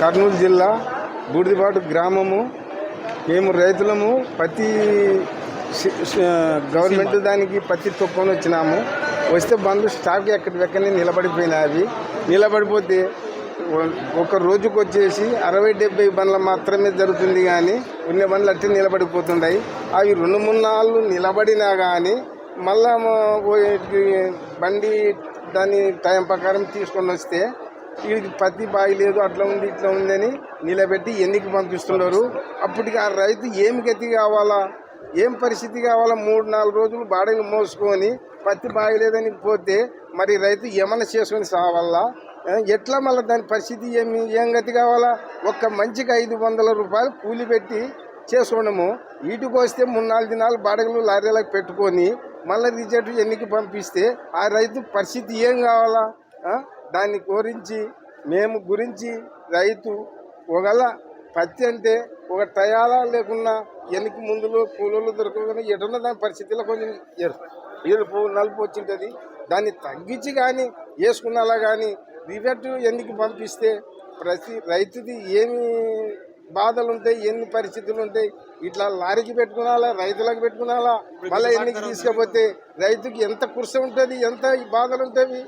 కర్నూలు జిల్లా బూడిదిపాటు గ్రామము. మేము రైతులము పత్తి గవర్నమెంట్ దానికి పత్తి తొక్కొని వచ్చినాము. వస్తే బండ్లు స్టాక్ ఎక్కడికక్కడనే నిలబడిపోయినాయి. అవి నిలబడిపోతే ఒక రోజుకు వచ్చేసి అరవై డెబ్బై బండ్లు మాత్రమే జరుగుతుంది కానీ ఉన్న బండ్లు అట్టే నిలబడిపోతున్నాయి అవి రెండు మూడు నాళ్ళు నిలబడినా కానీ మళ్ళా బండి దాని టైం ప్రకారం తీసుకొని వస్తే వీడికి పత్తి బాగలేదు అట్లా ఉంది ఇట్లా ఉందని నిలబెట్టి ఎన్నికి పంపిస్తున్నారు? అప్పటికి ఆ రైతు ఏమి గతి కావాలా? ఏం పరిస్థితి కావాలా? మూడు నాలుగు రోజులు బాడీలు మోసుకొని పత్తి బాగలేదని పోతే మరి రైతు ఏమైనా చేసుకొని సావాలా? ఎట్లా మళ్ళీ దాని పరిస్థితి ఏమి ఏం గతి కావాలా? ఒక్క మంచికి ఐదు వందల రూపాయలు కూలి పెట్టి చేసుకోవడము వీటికి వస్తే మూడు నాలుగు దినాలు బాడగలు లారీలకు పెట్టుకొని మళ్ళీ రిజల్ట్ ఎన్నికి పంపిస్తే ఆ రైతు పరిస్థితి ఏం కావాలా? దాన్ని కోరించి మేము గురించి రైతు ఒకవేళ పత్తి అంటే ఒక టయాలా లేకున్నా వెనక ముందులో కూలీలు దొరకకుండా ఎటున్న దాని పరిస్థితిలో కొంచెం ఎరు- ఎరుపు నలుపు వచ్చింటుంది. దాన్ని తగ్గించి కానీ వేసుకున్నలా కానీ రిజల్ట్ ఎందుకు పంపిస్తే ప్రతి రైతుది ఏమి బాధలు ఉంటాయి ఎన్ని పరిస్థితులు ఉంటాయి ఇట్లా లారీకి పెట్టుకునాలా రైతులకు పెట్టుకునాలా మళ్ళీ ఎన్నికి తీసుకపోతే రైతుకి ఎంత కుర్స ఉంటుంది ఎంత బాధలు ఉంటాయి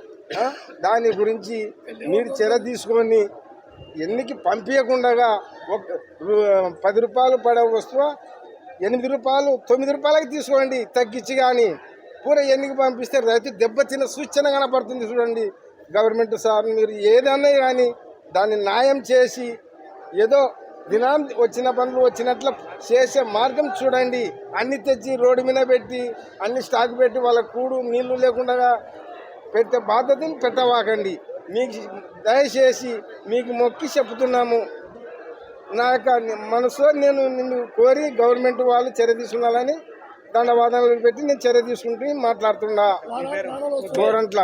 దాని గురించి మీరు చెర తీసుకొని ఎన్నికి పంపించకుండా ఒక పది రూపాయలు పడే వస్తువు ఎనిమిది రూపాయలు తొమ్మిది రూపాయలకి తీసుకోండి తగ్గించి కానీ. పూర ఎన్నికి పంపిస్తే రైతు దెబ్బతిన్న సూచన కనపడుతుంది చూడండి. గవర్నమెంట్ సార్ మీరు ఏదన్నా కానీ దాన్ని న్యాయం చేసి ఏదో దినం వచ్చిన పనులు వచ్చినట్లు చేసే మార్గం చూడండి. అన్ని తెచ్చి రోడ్డు మీద పెట్టి అన్ని స్టాక్ పెట్టి వాళ్ళ కూడు నీళ్ళు లేకుండా పెట్టే బాధ్యతను పెట్టవాకండి. మీకు దయచేసి మీకు మొక్కి చెప్తున్నాము. నా యొక్క మనసులో నేను నిన్ను కోరి గవర్నమెంట్ వాళ్ళు చర్య తీసుకున్నాలని దండవాదనలు పెట్టి నేను చర్య తీసుకుంటూ మాట్లాడుతున్నా. గోరంట్ల